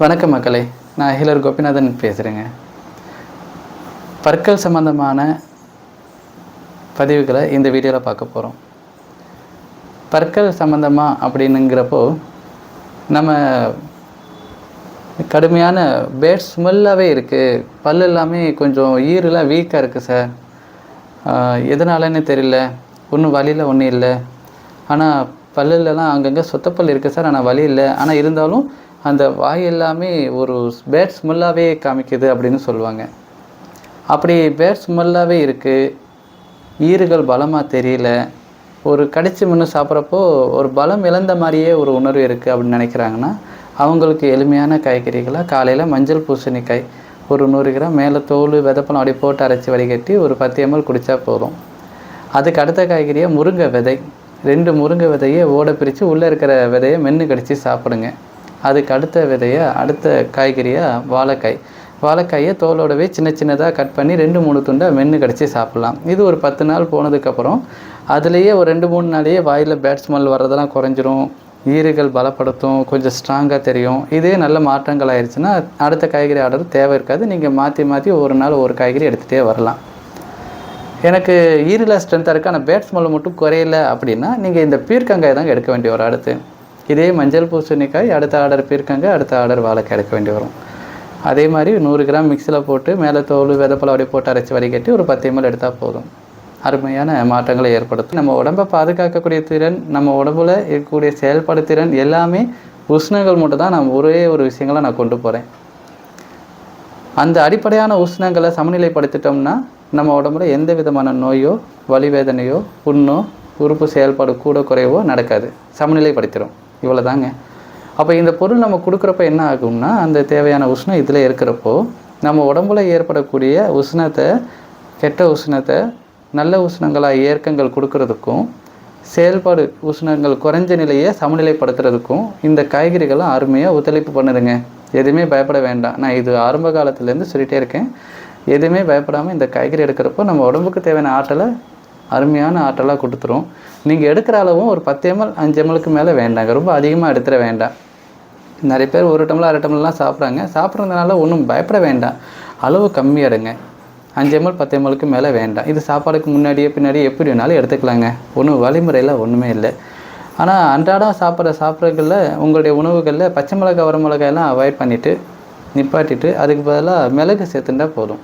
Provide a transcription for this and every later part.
வணக்கம் மக்களே நான் ஹீலர் கோபிநாதன் பேசுகிறேங்க பற்கள் சம்பந்தமான பதிவுகளை இந்த வீடியோவில் பார்க்க போகிறோம் பற்கள் சம்பந்தமாக அப்படின்னுங்கிறப்போ நம்ம கடுமையான பேட் ஸ்மெல்லாகவே இருக்குது பல் எல்லாமே கொஞ்சம் ஈரெலாம் வீக்காக இருக்குது சார் எதனாலன்னு தெரியல. ஒன்றும் வலியில் ஒன்றும் இல்லை. ஆனால் பல்லுலலாம் அங்கங்கே சொத்தப்பல் இருக்குது சார் ஆனால் வலி இல்லை. ஆனால் இருந்தாலும் அந்த வாய் எல்லாமே ஒரு பேட் ஸ்மெல்லாகவே காமிக்குது அப்படின்னு சொல்லுவாங்க. அப்படி பேட் ஸ்மெல்லாகவே இருக்குது ஈறுகள் பலமாக தெரியல. ஒரு கடிச்சு மண்ணு சாப்பிட்றப்போ ஒரு பலம் இழந்த மாதிரியே ஒரு உணர்வு இருக்குது அப்படின்னு நினைக்கிறாங்கன்னா அவங்களுக்கு எளிமையான காய்கறிகளாக காலையில் மஞ்சள் பூசணிக்காய் ஒரு நூறு கிராம் மேலே தோல் விதப்பழம் அப்படி போட்டு அரைச்சி வடிகட்டி ஒரு பத்து எம்எல் குடித்தா போதும். அதுக்கு அடுத்த காய்கறியாக முருங்கை விதை. ரெண்டு முருங்கை விதையை ஓட பிரித்து உள்ளே இருக்கிற விதையை மென்று கடித்து சாப்பிடுங்க. அதுக்கு அடுத்த விதையை அடுத்த காய்கறியாக வாழைக்காய். வாழைக்காயை தோலோடவே சின்ன சின்னதாக கட் பண்ணி ரெண்டு மூணு துண்டாக மென்று கடிச்சு சாப்பிட்லாம். இது ஒரு பத்து நாள் போனதுக்கப்புறம் அதுலேயே ஒரு ரெண்டு மூணு நாளையே வாயில் பேட் ஸ்மெல் வர்றதெல்லாம் குறைஞ்சிரும். ஈறுகள் பலப்படுத்தும் கொஞ்சம் ஸ்ட்ராங்காக தெரியும். இதே நல்ல மாற்றங்கள் ஆயிடுச்சுன்னா அடுத்த காய்கறி ஆர்டர் தேவை இருக்காது. நீங்கள் மாற்றி மாற்றி ஒரு நாள் ஒரு காய்கறி எடுத்துகிட்டே வரலாம். எனக்கு ஈரில் ஸ்ட்ரென்த்தாக இருக்குது ஆனால் பேட் ஸ்மெல் மட்டும் குறையல அப்படின்னா நீங்கள் இந்த பீர்க்கங்காய் தாங்க எடுக்க வேண்டிய ஒரு அடுத்து. இதே மஞ்சள் பூசணிக்காய் அடுத்த ஆர்டர் பீர்க்கங்காய் அடுத்த ஆர்டர் வாழைக்காய் எடுக்க வேண்டி வரும். அதே மாதிரி நூறு கிராம் மிக்சியில் போட்டு மேலே தோல் விதப்பழம் அப்படியே போட்டு அரைச்சி வடிகட்டி ஒரு பத்து எம்எல் எடுத்தால் போதும். அருமையான மாற்றங்களை ஏற்படுத்தும். நம்ம உடம்பை பாதுகாக்கக்கூடிய திறன் நம்ம உடம்புல இருக்கக்கூடிய செயல்பாடு திறன் எல்லாமே உஷ்ணங்கள் மட்டும் தான் நான் ஒரே ஒரு விஷயங்களை நான் கொண்டு போகிறேன் அந்த அடிப்படையான உஷ்ணங்களை சமநிலைப்படுத்திட்டோம்னா நம்ம உடம்புல எந்த விதமான நோயோ வலிவேதனையோ புண்ணோ உறுப்பு செயல்பாடு கூட குறைவோ நடக்காது. சமநிலைப்படுத்திடும் இவ்வளோ தாங்க அப்போ இந்த பொருள் நம்ம கொடுக்குறப்ப என்ன ஆகும்னா அந்த தேவையான உஷ்ணம் இதில் இருக்கிறப்போ நம்ம உடம்புல ஏற்படக்கூடிய உஷ்ணத்தை கெட்ட உஷ்ணத்தை நல்ல உஷ்ணங்களாக ஏற்கங்கள் கொடுக்கறதுக்கும் செயல்பாடு உஷ்ணங்கள் குறைஞ்ச நிலையை சமநிலைப்படுத்துறதுக்கும் இந்த காய்கறிகள்லாம் அருமையாக ஒத்துழைப்பு பண்ணுதுங்க. எதுவுமே பயப்பட வேண்டாம். நான் இது ஆரம்ப காலத்துலேருந்து சொல்லிகிட்டே இருக்கேன். எதுவுமே பயப்படாமல் இந்த காய்கறி எடுக்கிறப்போ நம்ம உடம்புக்கு தேவையான ஆற்றலை அருமையான ஆற்றலாக கொடுத்துரும். நீங்கள் எடுக்கிற அளவும் ஒரு பத்து எம்எல் அஞ்சு எம்எலுக்கு மேலே வேண்டாங்க. ரொம்ப அதிகமாக எடுத்துட வேண்டாம். நிறைய பேர் ஒரு டம்ளர் அரை டம்ளர்லாம் சாப்பிட்றாங்க. சாப்பிட்றதுனால ஒன்றும் பயப்பட வேண்டாம். அளவு கம்மியாக எடுங்க. அஞ்சு எம்எல் பத்து எம்எலுக்கு மேலே வேண்டாம். இது சாப்பாடுக்கு முன்னாடியே பின்னாடியே எப்படி வேணாலும் எடுத்துக்கலாங்க. ஒன்றும் வழிமுறையில் ஒன்றுமே இல்லை. ஆனால் அன்றாடம் சாப்பிட்ற சாப்பிட்றதுல உங்களுடைய உணவுகளில் பச்சை மிளகாய் வர மிளகாயெல்லாம் அவாய்ட் பண்ணிவிட்டு நிப்பாட்டிட்டு அதுக்கு பதிலாக மிளகு சேர்த்துட்டா போதும்.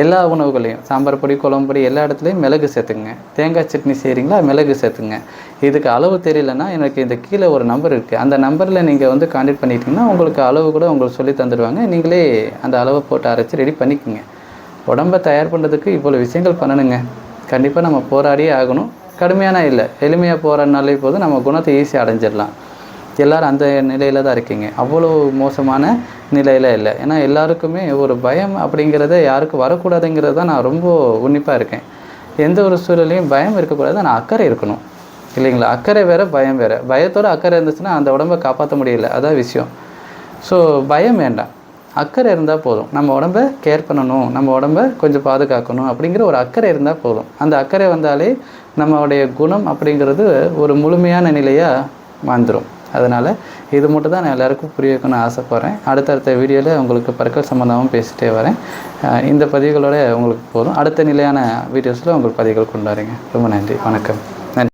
எல்லா உணவுகளையும் சாம்பார் பொடி குழம்பு பொடி எல்லா இடத்துலையும் மிளகு சேர்த்துங்க தேங்காய் சட்னி செய்கிறீங்களா மிளகு சேர்த்துங்க இதுக்கு அளவு தெரியலன்னா எனக்கு இந்த கீழே ஒரு நம்பர் இருக்குது அந்த நம்பரில் நீங்கள் வந்து கான்டாக்ட் பண்ணிட்டீங்கன்னா உங்களுக்கு அளவு கூட உங்களுக்கு சொல்லி தந்துடுவாங்க. நீங்களே அந்த அளவை போட்டு அரைச்சி ரெடி பண்ணிக்கோங்க. உடம்பை தயார் பண்ணுறதுக்கு இவ்வளோ விஷயங்கள் பண்ணணுங்க. கண்டிப்பாக நம்ம போராடியே ஆகணும். கடுமையான இல்லை. எளிமையாக போராடினாலே போதும் நம்ம குணத்தை ஈஸியாக அடைஞ்சிடலாம். எல்லோரும் அந்த நிலையில் தான் இருக்கீங்க. அவ்வளோ மோசமான நிலையில் இல்லை. ஏன்னா எல்லாருக்குமே ஒரு பயம் அப்படிங்கிறத யாருக்கும் வரக்கூடாதுங்கிறது தான் நான் ரொம்ப உன்னிப்பாக இருக்கேன். எந்த ஒரு சூழலையும் பயம் இருக்கக்கூடாது ஆனால் அக்கறை இருக்கணும். இல்லைங்களா? அக்கறை வேறு பயம் வேறு. பயத்தோடு அக்கறை இருந்துச்சுன்னா அந்த உடம்பை காப்பாற்ற முடியல. அதான் விஷயம். ஸோ பயம் வேண்டாம். அக்கறை இருந்தால் போதும். நம்ம உடம்ப கேர் பண்ணணும். நம்ம உடம்ப கொஞ்சம் பாதுகாக்கணும் அப்படிங்கிற ஒரு அக்கறை இருந்தால் போதும். அந்த அக்கறை வந்தாலே நம்மளுடைய குணம் அப்படிங்கிறது ஒரு முழுமையான நிலையாக வந்துடும் அதனால் இது மட்டும் தான் நான் எல்லாருக்கும் புரிய வைக்கணும்னு ஆசைப்பட்றேன். அடுத்தடுத்த வீடியோவில் உங்களுக்கு பற்கள் சம்மந்தமாகவும் பேசிகிட்டே வரேன். இந்த பதிவுகளோட உங்களுக்கு போதும். அடுத்த நிலையான வீடியோஸில் உங்களுக்கு பதிவுகள் கொண்டு வரேங்க. ரொம்ப நன்றி. வணக்கம்.